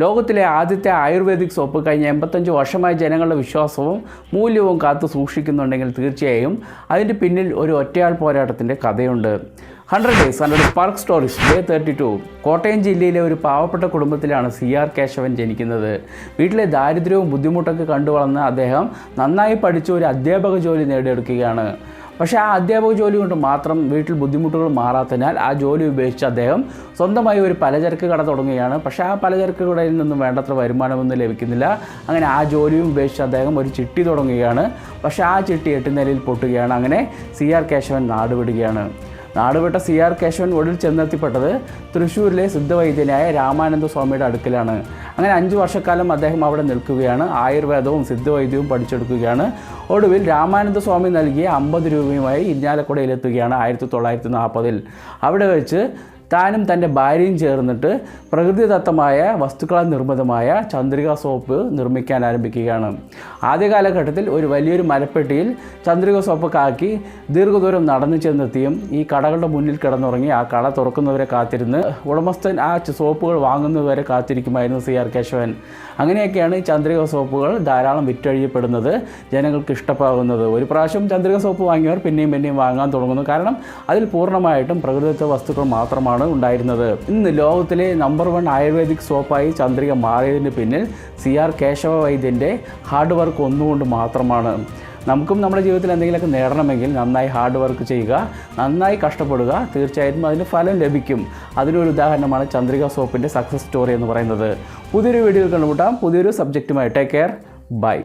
ലോകത്തിലെ ആദ്യത്തെ ayurvedic soap കഴിഞ്ഞ എൺപത്തഞ്ച് വർഷമായി ജനങ്ങളുടെ വിശ്വാസവും മൂല്യവും കാത്തു സൂക്ഷിക്കുന്നുണ്ടെങ്കിൽ തീർച്ചയായും അതിന്റെ പിന്നിൽ ഒരു ഒറ്റയാൾ പോരാട്ടത്തിന്റെ കഥയുണ്ട്. Hundred days hundred spark stories day thirty two Kottayam ജില്ലയിലെ ഒരു പാവപ്പെട്ട കുടുംബത്തിലാണ് സി ആർ കേശവൻ ജനിക്കുന്നത്. വീട്ടിലെ ദാരിദ്ര്യവും ബുദ്ധിമുട്ടൊക്കെ കണ്ടു വളർന്ന അദ്ദേഹം നന്നായി പഠിച്ച ഒരു അധ്യാപക ജോലി നേടിയെടുക്കുകയാണ്. പക്ഷേ ആ അധ്യാപക ജോലി കൊണ്ട് മാത്രം വീട്ടിൽ ബുദ്ധിമുട്ടുകൾ മാറാത്തതിനാൽ ആ ജോലി ഉപേക്ഷിച്ച് അദ്ദേഹം സ്വന്തമായി ഒരു പലചരക്ക് കട തുടങ്ങുകയാണ്. പക്ഷേ ആ പലചരക്ക് കടയിൽ നിന്നും വേണ്ടത്ര വരുമാനമൊന്നും ലഭിക്കുന്നില്ല. അങ്ങനെ ആ ജോലിയും ഉപേക്ഷിച്ച് അദ്ദേഹം ഒരു ചിട്ടി തുടങ്ങുകയാണ്. പക്ഷേ ആ ചിട്ടി എട്ട് നിലയിൽ പൊട്ടുകയാണ്. അങ്ങനെ സി ആർ കേശവൻ നാടുവിടുകയാണ്. നാടുവിട്ട സി ആർ കേശവൻ ഒടുവിൽ ചെന്നെത്തിപ്പെട്ടത് തൃശ്ശൂരിലെ സിദ്ധവൈദ്യനായ രാമാനന്ദ സ്വാമിയുടെ അടുക്കലാണ്. അങ്ങനെ അഞ്ച് വർഷക്കാലം അദ്ദേഹം അവിടെ നിൽക്കുകയാണ്. ആയുർവേദവും സിദ്ധവൈദ്യവും പഠിച്ചെടുക്കുകയാണ്. ഒടുവിൽ രാമാനന്ദ സ്വാമി നൽകിയ അമ്പത് രൂപയുമായി ഇരിഞ്ഞാലക്കുടയിലെത്തുകയാണ് ആയിരത്തി തൊള്ളായിരത്തി നാൽപ്പതിൽ. അവിടെ വെച്ച് താനും തന്റെ ഭാര്യയും ചേർന്നിട്ട് പ്രകൃതിദത്തമായ വസ്തുക്കളാൽ നിർമ്മിതമായ ചന്ദ്രിക സോപ്പ് നിർമ്മിക്കാൻ ആരംഭിക്കുകയാണ്. ആദ്യ കാലഘട്ടത്തിൽ ഒരു വലിയൊരു മരപ്പെട്ടിയിൽ ചന്ദ്രിക സോപ്പ് കാക്കി ദീർഘദൂരം നടന്നു ചെന്നെത്തിയും ഈ കടകളുടെ മുന്നിൽ കിടന്നുറങ്ങി ആ കട തുറക്കുന്നവരെ കാത്തിരുന്ന് ഉടമസ്ഥൻ ആ സോപ്പുകൾ വാങ്ങുന്നതുവരെ കാത്തിരിക്കുമായിരുന്നു സി ആർ കേശവൻ. അങ്ങനെയൊക്കെയാണ് ഈ ചന്ദ്രിക സോപ്പുകൾ ധാരാളം വിറ്റഴിയപ്പെടുന്നത് ജനങ്ങൾക്ക് ഇഷ്ടമാകുന്നത് ഒരു പ്രാവശ്യം ചന്ദ്രിക സോപ്പ് വാങ്ങിയവർ പിന്നെയും പിന്നെയും വാങ്ങാൻ തുടങ്ങുന്നു. കാരണം അതിൽ പൂർണമായിട്ടും പ്രകൃതിദത്ത വസ്തുക്കൾ മാത്രമാണ് ഉണ്ടായിരുന്നത്. ഇന്ന് ലോകത്തിലെ നമ്പർ വൺ ആയുർവേദിക് സോപ്പായി ചന്ദ്രിക മാറിയതിന് പിന്നിൽ സി ആർ കേശവ വൈദ്യന്റെ ഹാർഡ് വർക്ക് ഒന്നുകൊണ്ട് മാത്രമാണ്. നമുക്കും നമ്മുടെ ജീവിതത്തിൽ എന്തെങ്കിലുമൊക്കെ നേടണമെങ്കിൽ നന്നായി ഹാർഡ് വർക്ക് ചെയ്യുക നന്നായി കഷ്ടപ്പെടുക തീർച്ചയായിട്ടും അതിന് ഫലം ലഭിക്കും. അതിനൊരു ഉദാഹരണമാണ് ചന്ദ്രിക സോപ്പിന്റെ സക്സസ് സ്റ്റോറി എന്ന് പറയുന്നത്. പുതിയൊരു വീഡിയോ കണ്ടുമുട്ടാം. പുതിയൊരു സബ്ജക്റ്റുമായി ടേക്ക് കെയർ ബൈ